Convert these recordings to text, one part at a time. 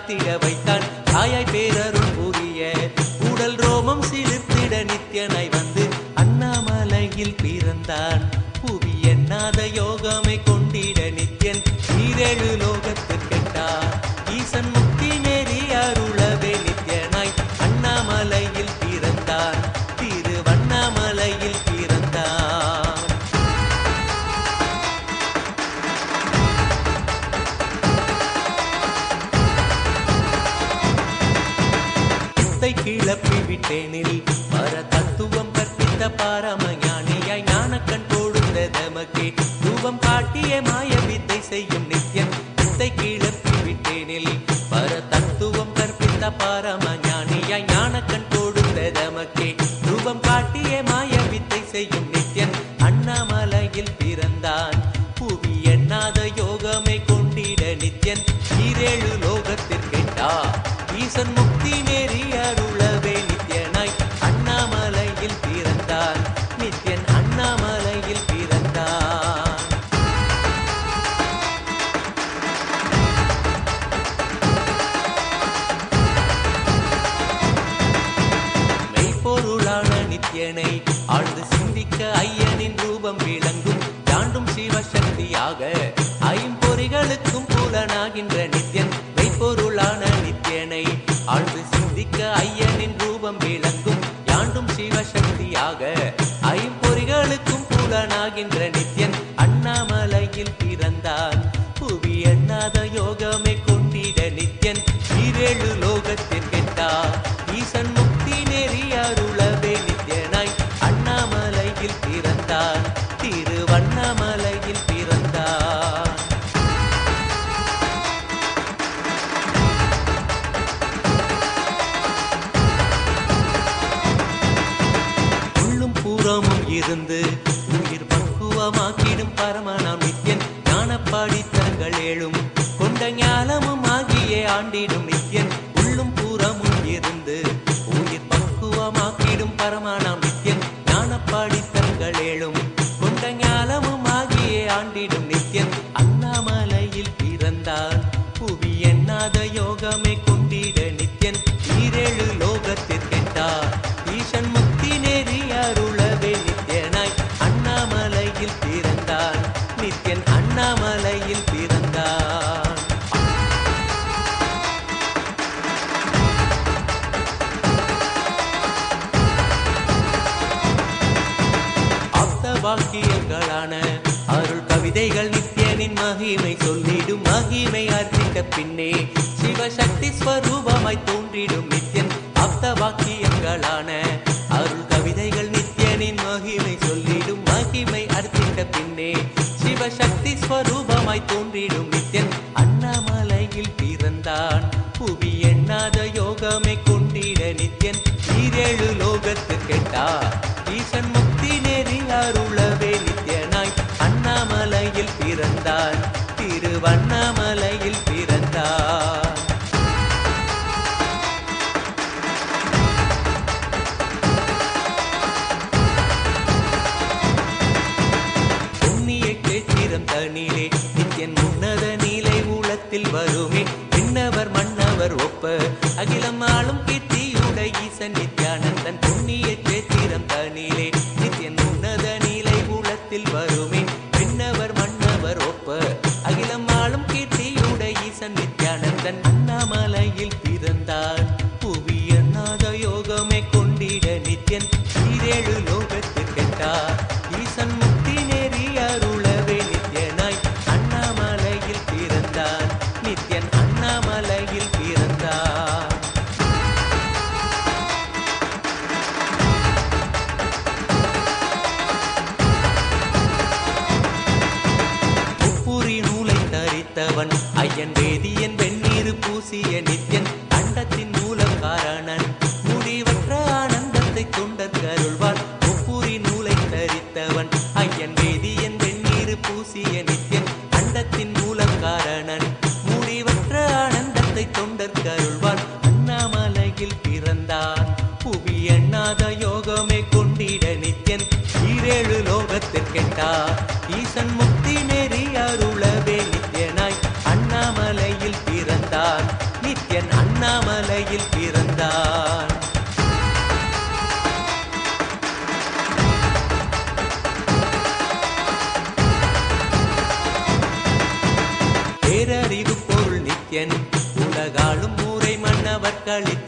சாத்திய வைத்த விட்டேனில் பர தத்துவம் கற்பித்த பாரம ஞானியாய் ஞானக்கண் போடுந்த தமக்கே. ரூபம் காட்டிய மாய வித்தை செய்யும் நித்யன் வித்தை கிளப்பி விட்டேனில். பர தத்துவம் கற்பித்த பாரம ஞானியாய் ஞானக்கண் போடுந்த தமக்கே. ரூபம் காட்டிய மாய வித்தை செய்யும் நித்யன் அண்ணாமலையில் பிறந்தான். புவி எண்ணாத யோகமே கொண்டிட நித்யன் ஈரேழு லோகத்திற்கேட்டா. ஈசன் சிவசக்தியாக இருந்து உயிர் பக்குவமாக்கிடும் பரமனாம் நித்யன் ஞானப்பாடி தங்கள் ஏழும் கொண்ட ஞானமும் ஆகிய ஆண்டிடும் நித்யன். உள்ளும் பூரமும் இருந்து உயிர் பக்குவமாக்கிடும் பரமனாம் நித்யன் ஞானப்பாடி தங்கள் ஏழும் கொண்ட ஞானமும் ஆகிய ஆண்டிடும் நித்யன். வாக்கியங்களான அருள் கவிதைகள் நித்யனின் மகிமை சொல்லிடும் மகிமை அறிந்த பின்னே சிவசக்தி ஸ்வரூபமாய் தோன்றிடும் நித்யன் ஆப்த வாக்கியங்களான அருள் கவிதைகள் நித்யனின் மகிமை சொல்லிடும் மகிமை அறிந்த பின்னே சிவசக்தி ஸ்வரூபமாய் தோன்றிடும் நித்யன் அண்ணாமலையில் பிறந்தான். புவி எண்ணாத யோகமே கொண்டிட நித்யன். ஈரேழு லோகத்து கேட்டார். கேத்திரம் அவன் ஐயன் வேதியன் வெந்நீர் பூசிய நித்யன் அண்டத்தின் மூலம் காரணன் முடிவற்ற ஆனந்தத்தை தொண்டர் கருள்வான் நூலை தரித்தவன் ஐயன் வேதியன் வெந்நீர் பூசிய நித்யன் அண்டத்தின் மூலம் காரணன் முடிவற்ற ஆனந்தத்தை தொண்டர் கருள்வான் அண்ணாமலையில் பிறந்தார். புவி எண்ணாத யோகமே கொண்டிட நித்யன். ஈரேழு லோகத்திற்கெட்டார் என் நித்யன் உலகாளும் ஊரை மன்னவர்களின்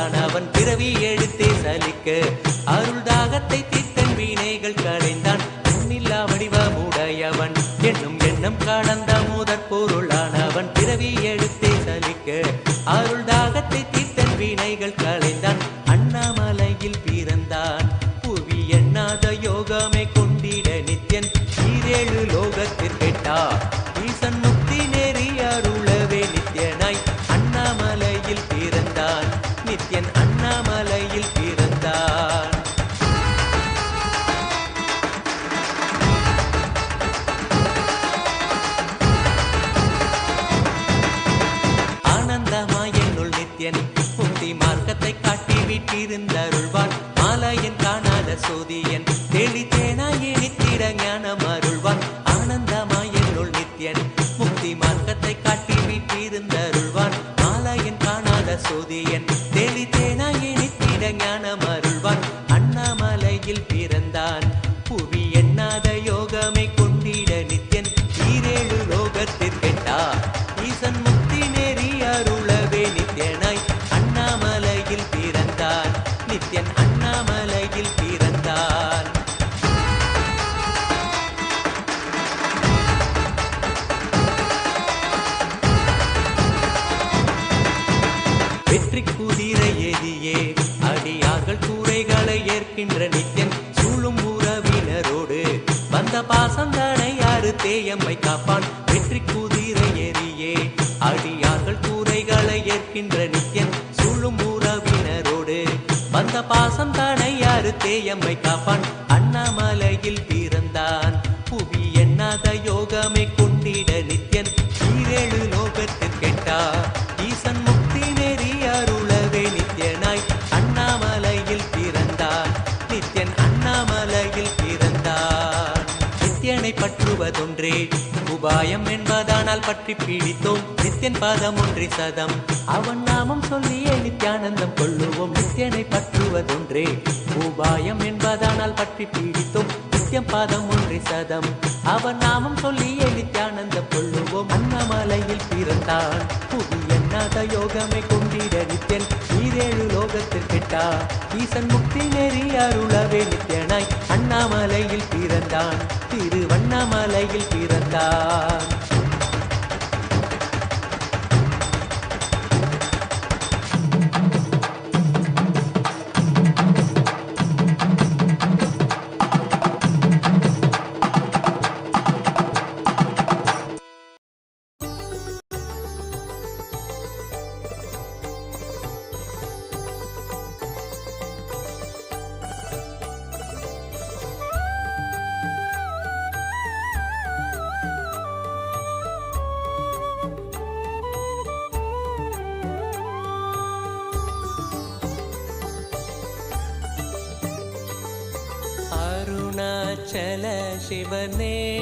பொருளானவன் பிறவி எடுத்தே சலிக்க. அருள் தாகத்தை தீர்த்தன் வீணைகள் களைந்தான். எண்ணிலா வடிவமுடையவன். என்னும் எண்ணம் கடந்த முதற் அவன் பிறவி எடுத்தே சலிக்க. அருள் தாகத்தை தீர்த்தன் வீணைகள் களைந்தான். அண்ணாமலையில் பிறந்தான். புவி எண்ணாத யோகமே கொண்டிட நித்யன். ஈரேழு லோகத்திற்கெட்டா. காணாத பாசந்தானை யாரு தேயம்மை காப்பான்? வெற்றி குதிரை எரியே அடியார்கள் கூரைகளை ஏற்கின்ற நித்யன் சூழும் உறவினரோடு. வந்த பாசம் தானை யாரு தேயம்மை காப்பான்? அண்ணாமலையில் பிறந்தான். புவி எண்ணாத யோகமே கொண்டிட கூறுவதொன்றே உபாயம் என்பதானால் பற்றி பீடித்தோம். நித்தியன் பாதம் ஒன்றே சதம். அவன் நாமம் சொல்லியே நித்யானந்தம் கொள்ளுவோம். நித்தியனை பற்றுவதொன்றே. உபாயம் என்பதானால் பற்றி பீடித்தோம். நித்தியம் பாதம் ஒன்றே சதம். அவன் நாமம் சொல்லியே நித்யானந்தம் கொள்ளுவோம். அன்னமலையில் பிறந்தான். புதிய நாத யோகமே கொண்டிட நித்யன் ஈரேழு லோகத்திற்கிட்டா ஈசன் முக்தி நெறி அருளவே நித்தியனாய். அண்ணாமலையில் பிறந்தான். திருவண்ணாமலையில் பிறந்தான். அருணாச்சல சிவனே.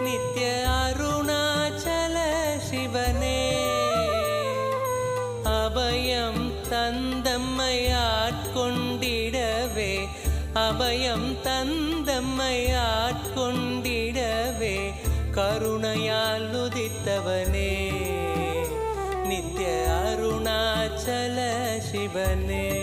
நித்ய அருணாச்சல சிவனே. அபயம் தந்தம்மையாட்கொண்டிடவே. அபயம் தந்தம்மையாட்கொண்டிடவே. கருணையால் உதித்தவனே. நித்ய அருணாச்சல சிவனே.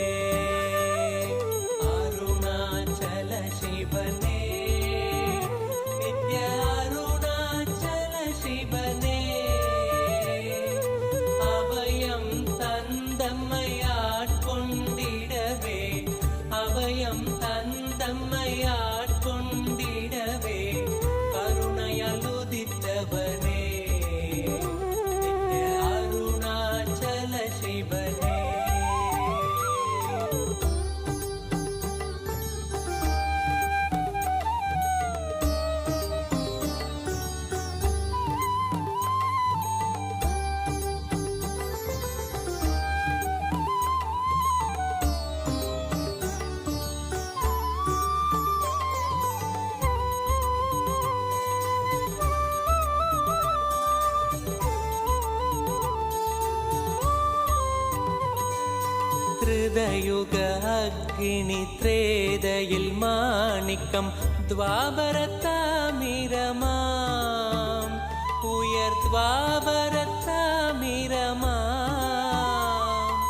கலியுக அக்னி திரேதையில் மாணிக்கம் துவாபரத்தாமிரமாம் உயர் துவாபரத்தாமிரமாம்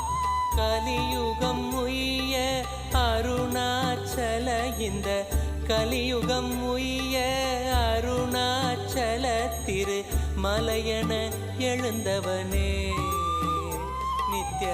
கலியுகம் உய்ய அருணாச்சல இந்த கலியுகம் உய்ய அருணாச்சல திரு மலையன எழுந்தவனே. நித்ய